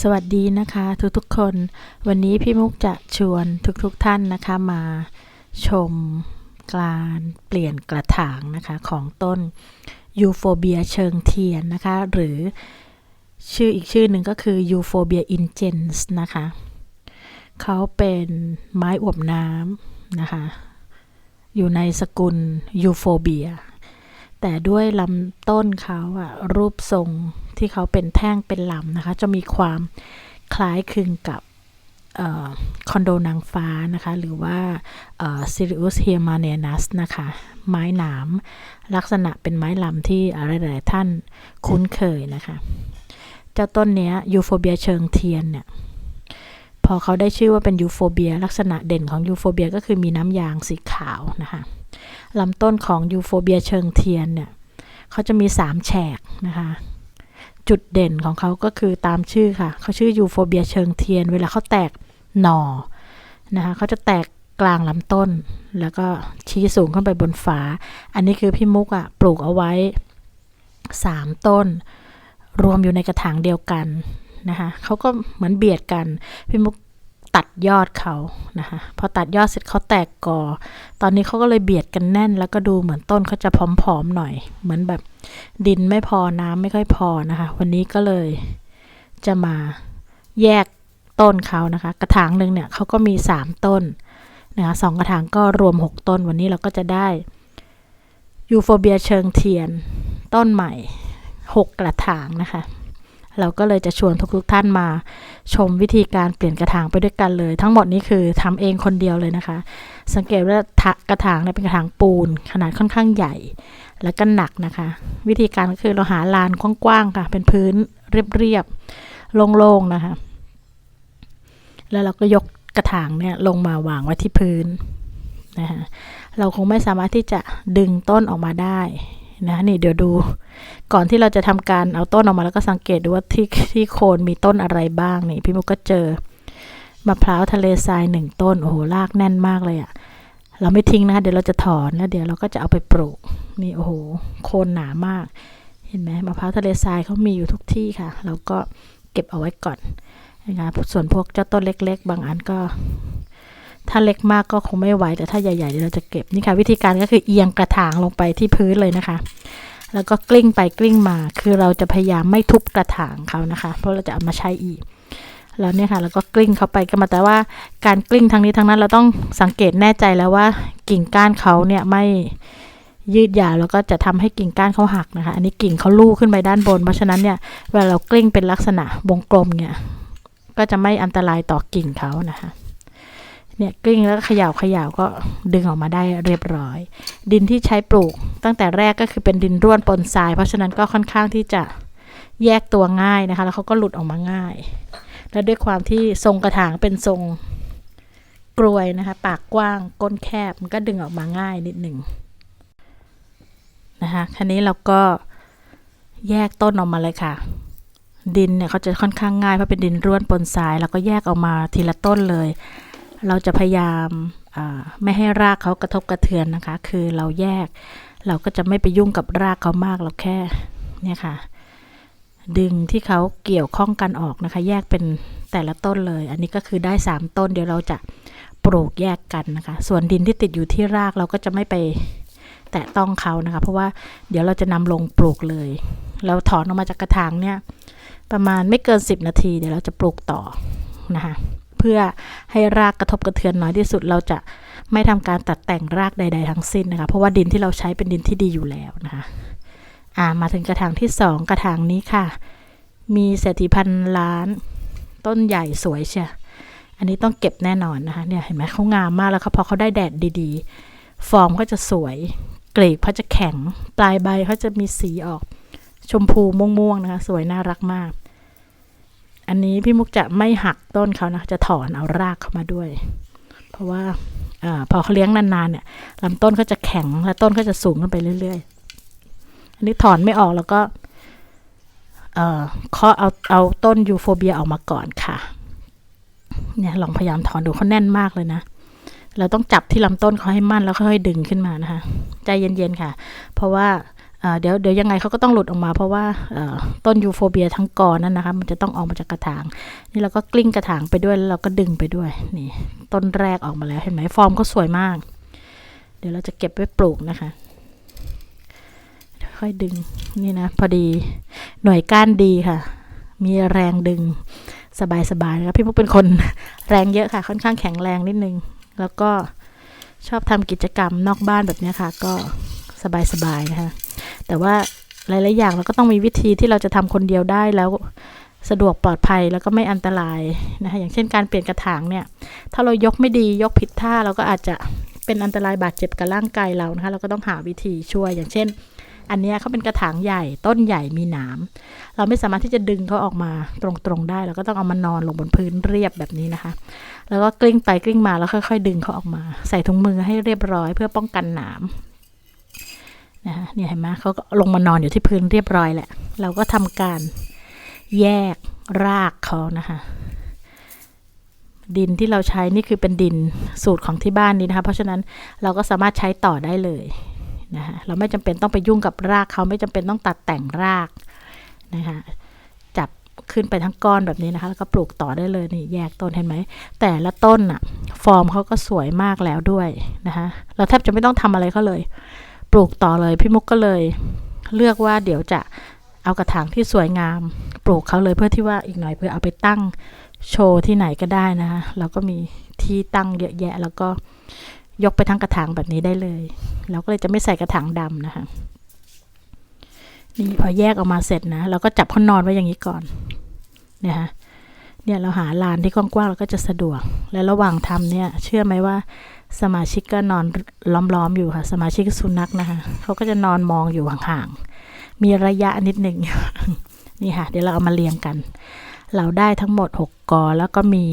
สวัสดีนะคะทุกๆคน วันนี้พี่มุกจะชวนทุกๆท่านนะคะมาชมการเปลี่ยนกระถางนะคะของต้นยูโฟเบียเชิงเทียนนะคะ หรือชื่ออีกชื่อหนึ่งก็คือยูโฟเบียอินเจนส์นะคะเขาเป็นไม้อวบน้ำนะคะ อยู่ในสกุลยูโฟเบีย แต่ด้วยลำต้นเขาอะรูปทรงที่เขาเป็นแท่งเป็นลำนะคะ จะมีความคล้ายคลึงกับคอนโดนางฟ้านะคะ หรือว่าซิริอุสเฮียมาเนนัสนะคะ ไม้หนาม ลักษณะเป็นไม้ลำที่อะไรหลายท่านคุ้นเคยนะคะ เจ้าต้นเนี้ยยูโฟเบียเชิงเทียนเนี่ย พอเขาได้ชื่อว่าเป็นยูโฟเบีย ลักษณะเด่นของยูโฟเบียก็คือมีน้ำยางสีขาวนะคะ ลำต้นของยูโฟเบียเชิงเทียนเนี่ยเขาจะมี 3 แฉกนะคะ จุดเด่นของเขาก็คือตามชื่อค่ะ เขาชื่อยูโฟเบียเชิงเทียน เวลาเขาแตกหน่อนะคะเขาจะแตกกลางลำต้น แล้วก็ชี้สูงขึ้นไปบนฝา อันนี้คือพี่มุกอะ่ะปลูกเอาไว้ 3 ต้น รวมอยู่ในกระถางเดียวกันนะคะเขาก็เหมือนเบียดกัน พี่มุก ตัดยอดเขานะคะพอตัดยอดเสร็จเขาแตกกอ ตอนนี้เขาก็เลยเบียดกันแน่น แล้วก็ดูเหมือนต้นเขาจะผอมๆหน่อย เหมือนแบบดินไม่พอน้ำไม่ค่อยพอนะคะ วันนี้ก็เลยจะมาแยกต้นเขานะคะ กระถางหนึ่งเนี่ยเขาก็มี 3 ต้นนะคะสองกระถางก็รวม 6 ต้น วันนี้เราก็จะได้ยูโฟเบียเชิงเทียน ต้นใหม่ 6 กระถางนะคะ เราก็เลยจะชวนทุกๆท่านมา ชมวิธีการเปลี่ยนกระถางไปด้วยกันเลย ทั้งหมดนี้คือทำเองคนเดียวเลยนะคะ สังเกตว่ากระถางเนี่ยเป็นกระถางปูน ขนาดค่อนข้างใหญ่ และก็หนักนะคะ วิธีการก็คือเราหาลานกว้างๆค่ะ เป็นพื้นเรียบๆโล่งๆนะคะ แล้วเราก็ยกกระถางเนี่ยลงมาวางไว้ที่พื้นนะคะเราคงไม่สามารถที่จะดึงต้นออกมาได้ นะนี่เดี๋ยวดู ก่อนที่เราจะทำการเอาต้นออกมาแล้วก็สังเกตดูว่าที่ที่โคนมีต้นอะไรบ้างนี่ พี่มุกก็เจอมะพร้าวทะเลทรายหนึ่งต้นโอ้โหรากแน่นมากเลยอะเราไม่ทิ้งนะเดี๋ยวเราจะถอนแล้วเดี๋ยวเราก็จะเอาไปปลูกนี่โอ้โหโคนหนามาก เห็นไหมมะพร้าวทะเลทรายเขามีอยู่ทุกที่ค่ะ เราก็เก็บเอาไว้ก่อนนะคะส่วนพวกเจ้าต้นเล็ก ๆ บางอันก็ ถ้าเล็กมากก็คงไม่ไหว แต่ถ้าใหญ่ๆเดี๋ยวเราจะเก็บนี่ค่ะ วิธีการก็คือเอียงกระถางลงไปที่พื้นเลยนะคะ แล้วก็กลิ้งไปกลิ้งมา คือเราจะพยายามไม่ทุบกระถางเขานะคะ เพราะเราจะเอามาใช้อีกแล้วเนี่ยค่ะแล้วก็กลิ้งเข้าไปก็มาแต่ว่าการกลิ้งทั้งนี้ทั้งนั้นเราต้องสังเกตแน่ใจแล้วว่ากิ่งก้านเขาเนี่ยไม่ยืดยาวแล้วก็จะทำให้กิ่งก้านเขาหักนะคะ อันนี้กิ่งเขาลู่ขึ้นไปด้านบน เพราะฉะนั้นเนี่ยเวลาเรากลิ้งเป็นลักษณะวงกลมเนี่ยก็จะไม่อันตรายต่อกิ่งเขานะคะ เนี่ยกลิ้งแล้วเขย่าเขย่าก็ดึงออกมาได้เรียบร้อย ดินที่ใช้ปลูก ตั้งแต่แรกก็คือเป็นดินร่วนปนทราย เพราะฉะนั้นก็ค่อนข้างที่จะแยกตัวง่ายนะคะ แล้วเขาก็หลุดออกมาง่าย แล้วด้วยความที่ทรงกระถางเป็นทรงกลวยนะคะ ปากกว้างก้นแคบมันก็ดึงออกมาง่ายนิดหนึ่งนะคะคันนี้เราก็แยกต้นออกมาเลยค่ะ ดินเนี่ยเขาจะค่อนข้างง่ายเพราะเป็นดินร่วนปนทราย แล้วก็แยกออกมาทีละต้นเลย เราจะพยายามไม่ให้รากเขากระทบกระเทือนนะคะ คือเราแยก เราก็จะไม่ไปยุ่งกับรากเขามากเราแค่เนี่ยค่ะ ดึงที่เขาเกี่ยวข้องกันออกนะคะ แยกเป็นแต่ละต้นเลย อันนี้ก็คือได้ 3 ต้น เดี๋ยวเราจะปลูกแยกกันนะคะ ส่วนดินที่ติดอยู่ที่รากเราก็จะไม่ไปแตะต้องเขานะคะ เพราะว่าเดี๋ยวเราจะนำลงปลูกเลย เราถอนออกมาจากกระถางเนี่ย ประมาณไม่เกิน 10 นาที เดี๋ยวเราจะปลูกต่อนะคะ เพื่อให้รากกระทบกระเทือนน้อยที่สุดเราจะไม่ทำการตัดแต่งรากใด ๆ ทั้งสิ้นนะคะ เพราะว่าดินที่เราใช้เป็นดินที่ดีอยู่แล้วนะคะอ่ามาถึงกระถางที่สองกระถางนี้ค่ะ มีเศรษฐีพันล้าน ต้นใหญ่สวยเชียอันนี้ต้องเก็บแน่นอนนะคะเนี่ยเห็นไหมเขางามมากแล้วเขาพอเขาได้แดดดีๆ ฟอร์มก็จะสวยกลีบเขาจะแข็งปลายใบเขาจะมีสีออกชมพูม่วงๆนะคะ สวยน่ารักมาก อันนี้พี่มุกจะไม่หักต้นเขานะ จะถอนเอารากเข้ามาด้วย เพราะว่าอพอเขาเลี้ยงนานๆเนี่ยลำต้นเขาจะแข็งและต้นเขาจะสูงขึ้นไปเรื่อยๆ อันนี้ถอนไม่ออกแล้วก็ เอ่อเคาะเอาเอาต้นยูโฟเบียออกมาก่อนค่ะ เนี่ยลองพยายามถอนดูเขาแน่นมากเลยนะ เราต้องจับที่ลำต้นเขาให้มั่นแล้วค่อยๆดึงขึ้นมานะคะ ใจเย็นๆค่ะ เพราะว่า เดี๋ยวเดี๋ยวยังไงเขาก็ต้องหลุดออกมาเพราะว่าต้นยูโฟเบียทั้งกอนั่นนะคะ มันจะต้องออกมาจากกระถาง นี่เราก็กลิ้งกระถางไปด้วยแล้วเราก็ดึงไปด้วยนี่ต้นแรกออกมาแล้วเห็นไหมฟอร์มก็สวยมาก เดี๋ยวเราจะเก็บไว้ปลูกนะคะ ค่อยดึงนี่นะ พอดีหน่วยก้านดีค่ะ มีแรงดึงสบายๆนะครับพี่มุกเป็นคนแรงเยอะค่ะ ค่อนข้างแข็งแรงนิดนึง แล้วก็ชอบทำกิจกรรมนอกบ้านแบบนี้ค่ะ ก็สบายๆนะคะ แต่ว่าหลายๆอย่างเราก็ต้องมีวิธีที่เราจะทำคนเดียวได้แล้วสะดวกปลอดภัยแล้วก็ไม่อันตรายนะคะอย่างเช่นการเปลี่ยนกระถางเนี่ยถ้าเรายกไม่ดียกผิดท่าเราก็อาจจะเป็นอันตรายบาดเจ็บกับร่างกายเรานะคะเราก็ต้องหาวิธีช่วยอย่างเช่น อันนี้เขาเป็นกระถางใหญ่ต้นใหญ่มีหนามเราไม่สามารถที่จะดึงเขาออกมาตรงๆได้เราก็ต้องเอามานอนลงบนพื้นเรียบแบบนี้นะคะ แล้วก็กลิ้งไปกลิ้งมาแล้วค่อย ๆ ดึงเขาออกมา ใส่ถุงมือให้เรียบร้อยเพื่อป้องกันหนาม นะคะเนี่ยเห็นไหมเขาก็ลงมานอนอยู่ที่พื้นเรียบร้อยแหละ เราก็ทำการแยกรากเขานะคะดินที่เราใช้นี่คือเป็นดินสูตรของที่บ้านนี้นะคะ เพราะฉะนั้นเราก็สามารถใช้ต่อได้เลยนะคะเราไม่จำเป็นต้องไปยุ่งกับรากเขาไม่จำเป็นต้องตัดแต่งรากนะคะจับขึ้นไปทั้งก้อนแบบนี้นะคะ แล้วก็ปลูกต่อได้เลยนี่แยกต้นเห็นไหมแต่ละต้นอะฟอร์มเขาก็สวยมากแล้วด้วยนะคะเราแทบจะไม่ต้องทำอะไรเขาเลย ปลูกต่อเลยพี่มุกก็เลย เลือกว่าเดี๋ยวจะเอากระถางที่สวยงาม ปลูกเขาเลยเพื่อที่ว่าอีกหน่อยเพื่อเอาไปตั้งโชว์ที่ไหนก็ได้นะคะเราก็มีที่ตั้งเยอะแยะ แล้วก็ยกไปทั้งกระถางแบบนี้ได้เลยเราก็เลยจะไม่ใส่กระถางดำนะคะนี่พอแยกออกมาเสร็จนะเราก็จับเขานอนไว้อย่างนี้ก่อนเนะคะเนี่ยเราหาลานที่กว้างๆเราก็จะสะดวก และระหว่างทำเนี่ย เชื่อไหมว่า สมาชิกก็นอนล้อมๆอยู่ค่ะ สมาชิกสุนัขนะคะเขาก็จะนอนมองอยู่ห่างๆมีระยะนิดหนึ่งนี่ค่ะ เดี๋ยวเราเอามาเรียงกัน เราได้ทั้งหมด 6กอแล้วก็มี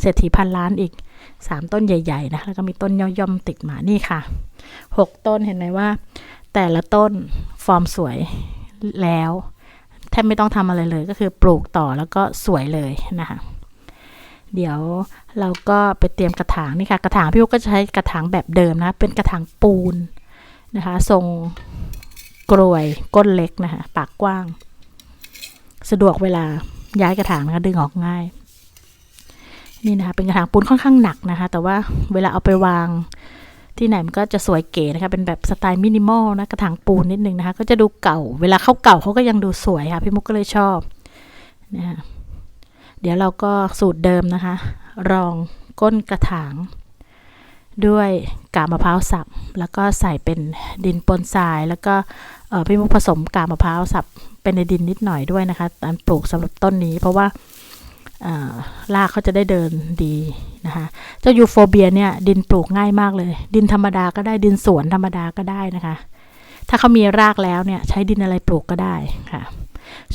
เศรษฐีพันล้านอีก 3 ต้นใหญ่ๆนะแล้วก็มีต้นย่อมๆติดมานี่ค่ะ 6 ต้นเห็นไหมว่า แต่ละต้นฟอร์มสวยแล้วแทบไม่ต้องทำอะไรเลยก็คือปลูกต่อแล้วก็สวยเลยนะคะ เดี๋ยวเราก็ไปเตรียมกระถางนี่ค่ะ กระถางพี่อุ๊กก็จะใช้กระถางแบบเดิมนะ เป็นกระถางปูนนะคะ ทรงกรวยก้นเล็กนะคะ ปากกว้าง สะดวกเวลาย้ายกระถางนะคะดึงออกง่าย นี่นะคะ เป็นกระถางปูนค่อนข้างหนักนะคะ แต่ว่าเวลาเอาไปวางที่ไหนมันก็จะสวยเก๋นะคะ เป็นแบบสไตล์มินิมอลนะ กระถางปูนนิดนึงนะคะ ก็จะดูเก่า เวลาเข้าเก่าเขาก็ยังดูสวยค่ะ พี่มุกก็เลยชอบนะคะ เดี๋ยวเราก็สูตรเดิมนะคะ รองก้นกระถาง ด้วยกาบมะพร้าวสับ แล้วก็ใส่เป็นดินปนทราย แล้วก็พี่มุกผสมกาบมะพร้าวสับเป็นในดินนิดหน่อยด้วยนะคะตอนปลูกสำหรับต้นนี้เพราะว่ารากเขาจะได้เดินดีนะคะเจ้ายูโฟเบียเนี่ยดินปลูกง่ายมากเลย ดินธรรมดาก็ได้ดินสวนธรรมดาก็ได้นะคะ ถ้าเขามีรากแล้วเนี่ยใช้ดินอะไรปลูกก็ได้ค่ะ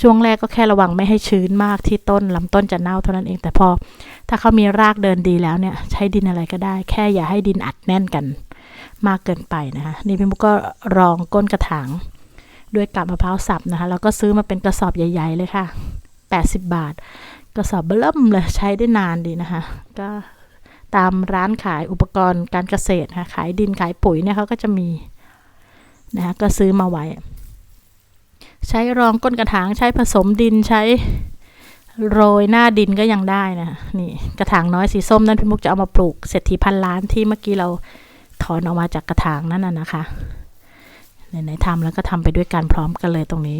ช่วงแรกก็แค่ระวังไม่ให้ชื้นมากที่ต้นลำต้นจะเน่าเท่านั้นเอง แต่พอถ้าเขามีรากเดินดีแล้วเนี่ย ใช้ดินอะไรก็ได้ แค่อย่าให้ดินอัดแน่นกัน มากเกินไปนะคะนี่พี่มุกก็รองก้นกระถาง ด้วยกาบมะพร้าวสับนะคะแล้วก็ซื้อมาเป็นกระสอบใหญ่ ๆ เลยค่ะ 80 บาท กระสอบเบิ่มเลยใช้ได้นานดีนะคะก็ตามร้านขายอุปกรณ์การเกษตรค่ะขายดินขายปุ๋ยเนี่ยเขาก็จะมีนะคะก็ซื้อมาไว้ ใช้รองก้นกระถางใช้ผสมดินใช้โรยหน้าดินก็ยังได้นะนี่กระถางน้อยสีส้มนั่นพี่มุกจะเอามาปลูกเศรษฐีพันล้านที่เมื่อกี้เราถอนออกมาจากกระถางนั่นน่ะนะคะไหนๆทำแล้วก็ทำไปด้วยกันพร้อมกันเลยตรงนี้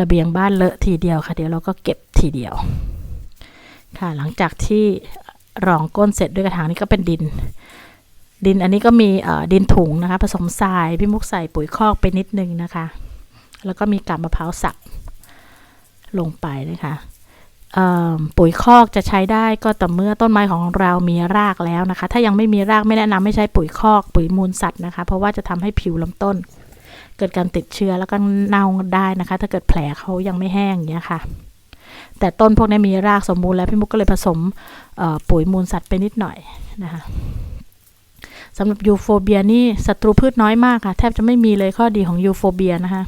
ระเบียงบ้านเลอะทีเดียวค่ะ เดี๋ยวเราก็เก็บทีเดียว ค่ะหลังจากที่รองก้นเสร็จด้วยกระถางนี้ก็เป็นดิน ดินอันนี้ก็มีดินถุงนะคะ ผสมทรายพี่มุกใส่ปุ๋ยคอกไปนิดนึงนะคะ แล้วก็มีกาบมะพร้าวสับลงไปนะคะปุ๋ยคอกจะใช้ได้ก็ต่อเมื่อต้นไม้ของเรามีรากแล้วนะคะ ถ้ายังไม่มีรากไม่แนะนำให้ใช้ปุ๋ยคอก ปุ๋ยมูลสัตว์นะคะ เพราะว่าจะทำให้ผิวลำต้น เกิดการติดเชื้อแล้วก็เน่าได้นะคะ ถ้าเกิดแผลเขายังไม่แห้งอย่างเงี้ยค่ะ แต่ต้นพวกนี้มีรากสมบูรณ์แล้วพี่มุกก็เลยผสมปุ๋ยมูลสัตว์ไปนิดหน่อยนะคะสำหรับยูโฟเบียนี่ศัตรูพืชน้อยมากค่ะ แทบจะไม่มีเลยข้อดีของยูโฟเบียนะคะ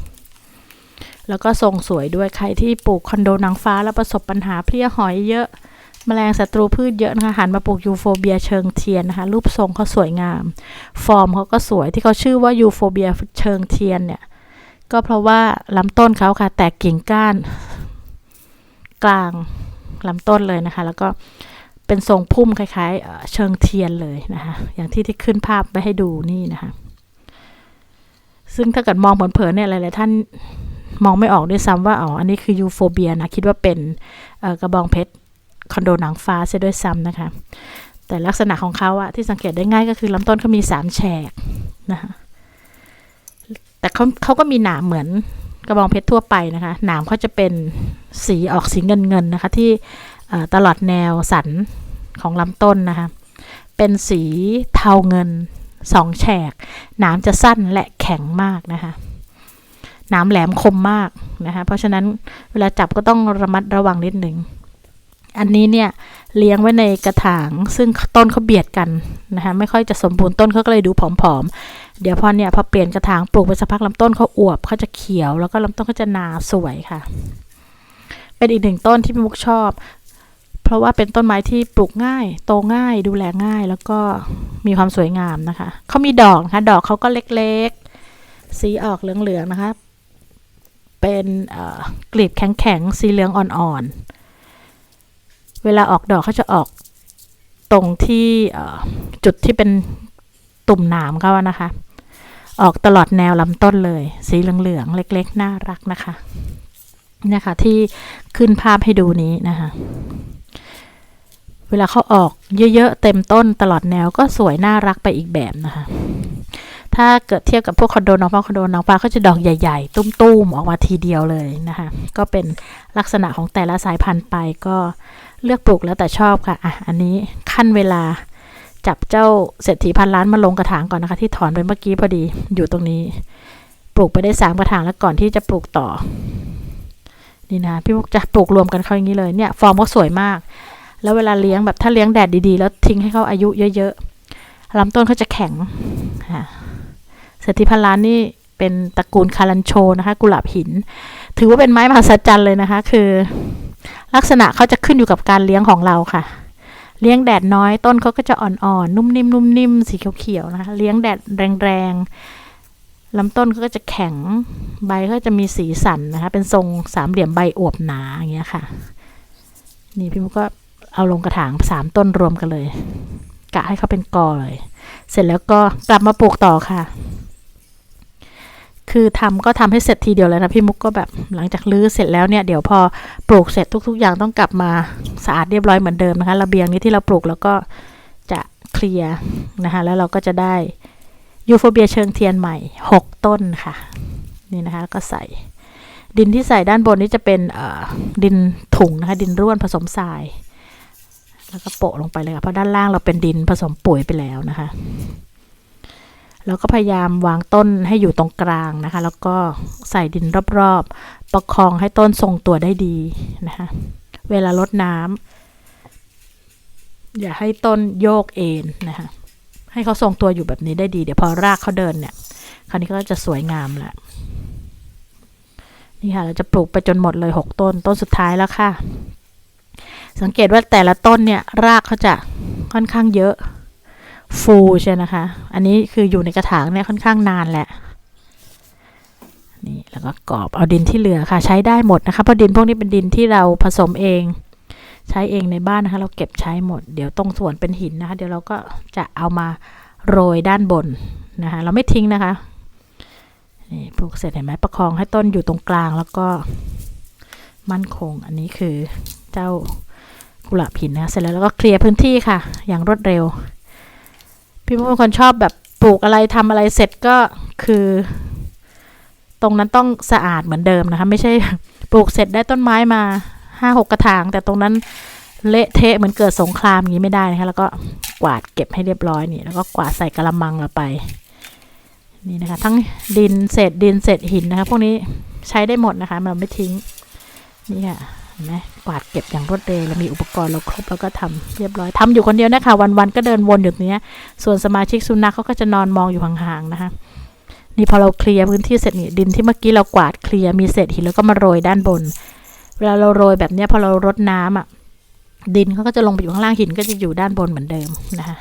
แล้วก็ทรงสวยด้วยใครที่ปลูกคอนโดนางฟ้าแล้วประสบปัญหาเพลี้ยหอยเยอะแมลงศัตรูพืชเยอะนะคะหันมาปลูกยูโฟเบียเชิงเทียนนะคะรูปทรงเขาสวยงาม ฟอร์มเขาก็สวยที่เขาชื่อว่ายูโฟเบียเชิงเทียนเนี่ย ก็เพราะว่าลำต้นเขาค่ะ แตกกิ่งก้าน กลางลำต้นเลยนะคะ แล้วก็เป็นทรงพุ่มคล้ายๆเอ่อเชิงเทียนเลยนะคะ อย่างที่ที่ขึ้นภาพไปให้ดูนี่นะคะ ซึ่งถ้าเกิดมองเผินๆเนี่ยหลายๆท่าน มองไม่ออกด้วยซ้ำว่าอ๋ออันนี้คือยูโฟเบียนะ คิดว่าเป็นกระบองเพชรคอนโดหนังฟ้าเสียด้วยซ้ำนะคะ แต่ลักษณะของเขาอะที่สังเกตได้ง่ายก็คือลำต้นเขามีสามแฉกนะคะแต่เขาเขาก็มีหนามเหมือนกระบองเพชรทั่วไปนะคะ หนามเขาจะเป็นสีออกสีเงินเงินนะคะ ที่ตลอดแนวสันของลำต้นนะคะ เป็นสีเทาเงินสองแฉก หนามจะสั้นและแข็งมากนะคะ หนามแหลมคมมากนะคะเพราะฉะนั้นเวลาจับก็ต้องระมัดระวังนิดหนึ่งอันนี้เนี่ยเลี้ยงไว้ในกระถาง ซึ่งต้นเขาเบียดกันนะคะไม่ค่อยจะสมบูรณ์ต้นเขาก็เลยดูผอมๆ เดี๋ยวพอเนี่ยพอเปลี่ยนกระถางปลูกไปสักพักลำต้นเขาอวบเขาจะเขียว แล้วก็ลำต้นเขาจะนาสวยค่ะ เป็นอีกหนึ่งต้นที่พี่มุกชอบ เพราะว่าเป็นต้นไม้ที่ปลูกง่าย โตง่าย ดูแลง่าย แล้วก็มีความสวยงามนะคะเขามีดอกนะคะดอกเขาก็เล็กๆ สีออกเหลืองๆนะคะ เป็นกลีบแข็งๆ สีเหลืองอ่อนๆ เวลาออกดอกเขาจะออกตรงที่จุดที่เป็นตุ่มหนามเขานะคะ ออกตลอดแนวลำต้นเลย สีเหลืองๆ เล็กๆ น่ารักนะคะเนี่ยค่ะที่ขึ้นภาพให้ดูนี้นะคะ เวลาเขาออกเยอะๆ เต็มต้นตลอดแนวก็สวยน่ารักไปอีกแบบนะคะ ถ้าเกิดเทียบกับพวกคอนโดน้องฟ้าคอนโดน้องฟ้าก็จะดอกใหญ่ ๆ ตุ้มๆ ออกมาทีเดียวเลยนะคะ ก็เป็นลักษณะของแต่ละสายพันธุ์ไปก็เลือกปลูกแล้วแต่ชอบค่ะ อะ อันนี้ขั้นเวลาจับเจ้าเศรษฐีพันล้านมาลงกระถางก่อนนะคะ ที่ถอนไปเมื่อกี้พอดีอยู่ตรงนี้ ปลูกไปได้สามกระถางแล้วก่อนที่จะปลูกต่อ นี่นะพี่มุกจะปลูกรวมกันเข้าอย่างนี้เลยเนี่ยฟอร์มก็สวยมาก แล้วเวลาเลี้ยงแบบถ้าเลี้ยงแดดดีๆ แล้วทิ้งให้เขาอายุเยอะๆลำต้นเขาจะแข็งค่ะ ศรษฐีพันล้านนี่เป็นตระกูลคารันโชนะคะกุหลาบหิน ถือว่าเป็นไม้มหัศจรรย์เลยนะคะ คือ ลักษณะเขาจะขึ้นอยู่กับการเลี้ยงของเราค่ะ เลี้ยงแดดน้อยต้นเขาก็จะอ่อนๆ นุ่มนิ่มนุ่มนิ่มสีเขียวๆนะคะ เลี้ยงแดดแรงๆลำต้นเขาก็จะแข็งใบก็จะมีสีสันนะคะ เป็นทรงสามเหลี่ยมใบอวบหนาอย่างเงี้ยค่ะ นี่พี่มุกก็เอาลงกระถางสามต้นรวมกันเลย กะให้เขาเป็นกอเลย เสร็จแล้วก็กลับมาปลูกต่อค่ะ คือทำก็ทำให้เสร็จทีเดียวเลยนะพี่มุกก็แบบหลังจากรื้อเสร็จแล้วเนี่ยเดี๋ยวพอปลูกเสร็จทุก ๆ อย่างต้องกลับมาสะอาดเรียบร้อยเหมือนเดิมนะคะระเบียงนี้ที่เราปลูกแล้วก็จะเคลียร์นะคะแล้วเราก็จะได้ยูโฟเบียเชิงเทียนใหม่ 6 ต้นค่ะ นี่นะคะก็ใส่ ดินที่ใส่ด้านบนนี้จะเป็นเออดินถุงนะคะดินร่วนผสมทราย แล้วก็โปะลงไปเลยค่ะเพราะด้านล่างเราเป็นดินผสมปุ๋ยไปแล้วนะคะ แล้วก็พยายามวางต้นให้อยู่ตรงกลางนะคะ แล้วก็ใส่ดินรอบๆ ประคองให้ต้นทรงตัวได้ดีนะคะเวลาลดน้ำอย่าให้ต้นโยกเอ็นนะคะให้เขาทรงตัวอยู่แบบนี้ได้ดี เดี๋ยวพอรากเขาเดินเนี่ย คราวนี้ก็จะสวยงามแหละนี่ค่ะ เราจะปลูกไปจนหมดเลยหกต้น ต้นสุดท้ายแล้วค่ะ สังเกตว่าแต่ละต้นเนี่ย รากเขาจะค่อนข้างเยอะ ฟูใช่นะคะ อันนี้คืออยู่ในกระถางเนี่ยค่อนข้างนานแหละ นี่แล้วก็กรอบเอาดินที่เหลือค่ะ ใช้ได้หมดนะคะ เพราะดินพวกนี้เป็นดินที่เราผสมเอง ใช้เองในบ้านนะคะ เราเก็บใช้หมด เดี๋ยวตรงส่วนเป็นหินนะคะ เดี๋ยวเราก็จะเอามาโรยด้านบนนะคะ เราไม่ทิ้งนะคะ นี่ปลูกเสร็จเห็นไหมประคองให้ต้นอยู่ตรงกลางแล้วก็มั่นคง อันนี้คือเจ้ากุหลาบหินนะ เสร็จแล้วเราก็เคลียร์พื้นที่ค่ะ อย่างรวดเร็ว พี่มุกเป็นคนชอบแบบปลูกอะไรทำอะไรเสร็จก็คือ ตรงนั้นต้องสะอาดเหมือนเดิมนะคะ ไม่ใช่ปลูกเสร็จได้ต้นไม้มาห้าหกกระถาง แต่ตรงนั้นเละเทะเหมือนเกิดสงครามอย่างนี้ไม่ได้นะคะ แล้วก็กวาดเก็บให้เรียบร้อยนี่ แล้วก็กวาดใส่กระมังเราไป นี่นะคะ ทั้งดินเศษดินเศษหินนะคะ พวกนี้ใช้ได้หมดนะคะ เราไม่ทิ้ง นี่ค่ะ นไหมกวาดเก็บอย่างรวดเร็วเรามีอุปกรณ์เราครบแล้วก็ทำเรียบร้อยทำอยู่คนเดียวนะคะวันๆก็เดินวนอยู่เนี้ย ส่วนสมาชิกสุนัขเขาก็จะนอนมองอยู่ห่างๆนะคะนี่พอเราเคลียร์พื้นที่เสร็จนี่ดินที่เมื่อกี้เรากวาดเคลียร์มีเศษหินแล้วก็มาโรยด้านบน เวลาเราโรยแบบเนี้ยพอเรารดน้ำอะดินเขาก็จะลงไปอยู่ข้างล่างหินก็จะอยู่ด้านบนเหมือนเดิมนะคะ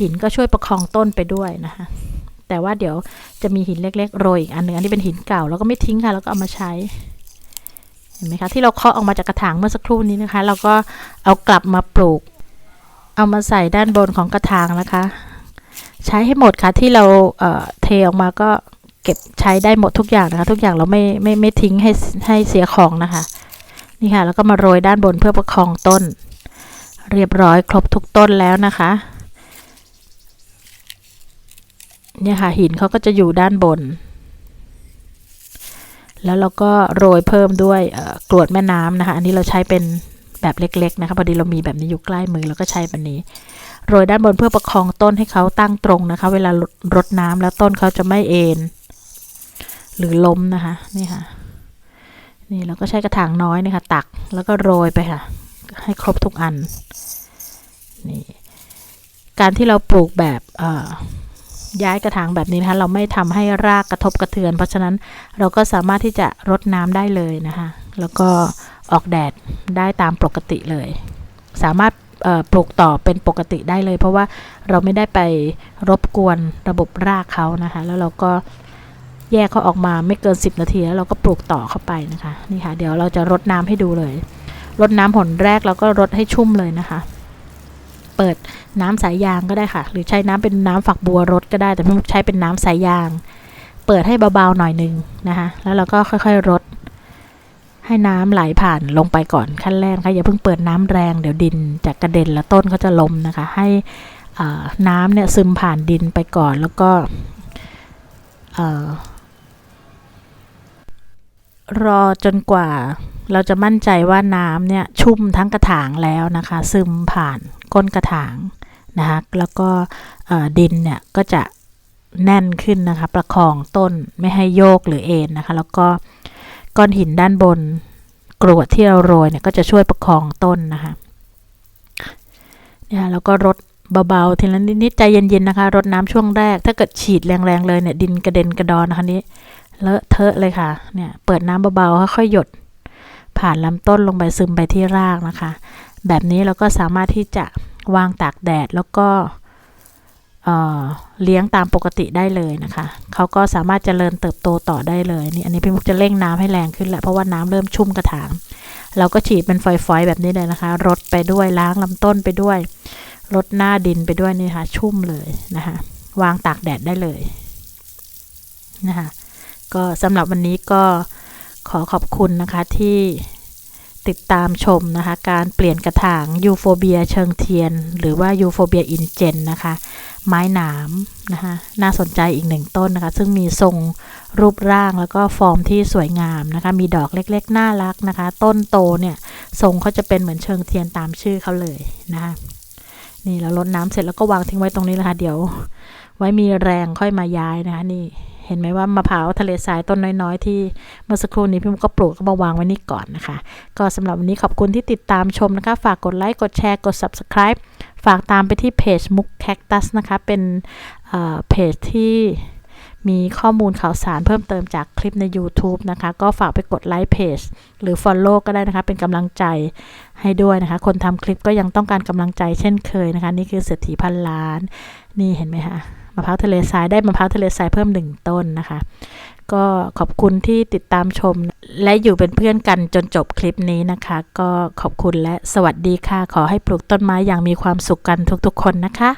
หินก็ช่วยประคองต้นไปด้วยนะคะแต่ว่าเดี๋ยวจะมีหินเล็กๆโรยอีกอันหนึ่งอันนี้เป็นหินเก่าแล้วก็ไม่ทิ้งค่ะแล้วก็เอามาใช้ เห็นไหมคะที่เราเคาะออกมาจากกระถางเมื่อสักครู่นี้นะคะ เราก็เอากลับมาปลูก เอามาใส่ด้านบนของกระถางนะคะ ใช้ให้หมดค่ะที่เราเเทออกมาก็เก็บใช้ได้หมดทุกอย่างนะคะ ทุกอย่างเราไม่ไม่ไม่ทิ้งให้ให้เสียของนะคะนี่ค่ะแล้วก็มาโรยด้านบนเพื่อประคองต้น เรียบร้อยครบทุกต้นแล้วนะคะเนี่ยค่ะหินเขาก็จะอยู่ด้านบน แล้วเราก็โรยเพิ่มด้วยกรวดแม่น้ำนะคะ อันนี้เราใช้เป็นแบบเล็กๆนะคะพอดีเรามีแบบนี้อยู่ใกล้มือเราก็ใช้แบบนี้ โรยด้านบนเพื่อประคองต้นให้เขาตั้งตรงนะคะ เวลารดน้ำแล้วต้นเขาจะไม่เอ็นหรือล้มนะคะนี่ค่ะ นี่เราก็ใช้กระถางน้อยนะคะ ตักแล้วก็โรยไปค่ะ ให้ครบทุกอันนี่การที่เราปลูกแบบเอ่อ ย้ายกระถางแบบนี้นะคะเราไม่ทำให้รากกระทบกระเทือน เพราะฉะนั้นเราก็สามารถที่จะรดน้ำได้เลยนะคะแล้วก็ออกแดดได้ตามปกติเลย สามารถปลูกต่อเป็นปกติได้เลย เพราะว่าเราไม่ได้ไปรบกวนระบบรากเขานะคะแล้วเราก็แยกเขาออกมาไม่เกิน 10 นาทีแล้วเราก็ปลูกต่อเข้าไปนะคะนี่ค่ะเดี๋ยวเราจะรดน้ำให้ดูเลยรดน้ำหนแรกเราก็รดให้ชุ่มเลยนะคะ เปิดน้ำสายยางก็ได้ค่ะ หรือใช้น้ำเป็นน้ำฝักบัวรดก็ได้ แต่พี่มุกใช้เป็นน้ำสายยาง เปิดให้เบาๆหน่อยหนึงนะคะ แล้วเราก็ค่อยๆรดให้น้ำไหลผ่านลงไปก่อนขั้นแรกนะคะอย่าเพิ่งเปิดน้ำแรงเดี๋ยวดินจะกระเด็นแล้วต้นเขาจะล้มนะคะ ให้น้ำเนี่ยซึมผ่านดินไปก่อนแล้วก็รอจนกว่าเราจะมั่นใจว่าน้ำเนี่ยชุ่มทั้งกระถางแล้วนะคะ ซึมผ่าน ก้นกระถางนะคะแล้วก็ดินเนี่ยก็จะแน่นขึ้นนะคะ ประคองต้นไม่ให้โยกหรือเอ็นนะคะ แล้วก็ก้อนหินด้านบนกรวดที่เราโรยเนี่ยก็จะช่วยประคองต้นนะคะเนี่ยแล้วก็รดเบาๆทีละนิดๆใจเย็นๆนะคะรดน้ำช่วงแรก ถ้าเกิดฉีดแรงๆเลยเนี่ยดินกระเด็นกระดอนนะคะนี้เลอะเทอะเลยค่ะเนี่ยเปิดน้ำเบาๆค่อยๆหยด ผ่านลำต้นลงไปซึมไปที่รากนะคะ แบบนี้เราก็สามารถที่จะวางตากแดดแล้วก็เเลี้ยงตามปกติได้เลยนะคะ เขาก็สามารถเจริญเติบโตต่อได้เลยนี่อันนี้พี่มุกจะเร่งน้ำให้แรงขึ้นแหละเพราะว่าน้ำเริ่มชุ่มกระถาง เราก็ฉีดเป็นฝอยๆแบบนี้เลยนะคะรดไปด้วยล้างลำต้นไปด้วยรดหน้าดินไปด้วยนี่ค่ะชุ่มเลยนะคะวางตากแดดได้เลยนะคะก็สำหรับวันนี้ก็ขอขอบคุณนะคะที่ ติดตามชมนะคะ การเปลี่ยนกระถางยูโฟเบียเชิงเทียน หรือว่ายูโฟเบียอินเจนนะคะ ไม้หนามนะคะน่าสนใจอีกหนึ่งต้นนะคะ ซึ่งมีทรงรูปร่างแล้วก็ฟอร์มที่สวยงามนะคะ มีดอกเล็กๆ น่ารักนะคะ ต้นโตเนี่ยทรงเขาจะเป็นเหมือนเชิงเทียนตามชื่อเขาเลยนะคะนี่เราลดน้ำเสร็จแล้วก็วางทิ้งไว้ตรงนี้แล้วค่ะเดี๋ยว ไว้มีแรงค่อยมาย้ายนะคะนี่ เห็นไหมว่ามะพร้าวทะเลทรายต้นน้อยๆ ที่เมื่อสักครู่นี้พี่มุกก็ปลูกก็มาวางไว้นี่ก่อนนะคะ ก็สำหรับวันนี้ขอบคุณที่ติดตามชมนะคะ ฝากกดไลค์กดแชร์กด subscribe ฝากตามไปที่เพจมุกแคคตัสนะคะ เป็นเอ่อเพจที่มีข้อมูลข่าวสารเพิ่มเติมจากคลิปใน YouTube นะคะ ก็ฝากไปกดไลค์เพจหรือ Follow ก็ได้นะคะ เป็นกำลังใจให้ด้วยนะคะ คนทำคลิปก็ยังต้องการกำลังใจเช่นเคยนะคะ นี่คือเศรษฐีพันล้าน นี่เห็นไหมคะ มะพร้าวทะเลทรายได้มะพร้าวทะเลทรายเพิ่มหนึ่งต้นนะคะ ก็ขอบคุณที่ติดตามชม และอยู่เป็นเพื่อนกันจนจบคลิปนี้นะคะ ก็ขอบคุณและสวัสดีค่ะ ขอให้ปลูกต้นไม้อย่างมีความสุขกันทุกๆ คนนะคะ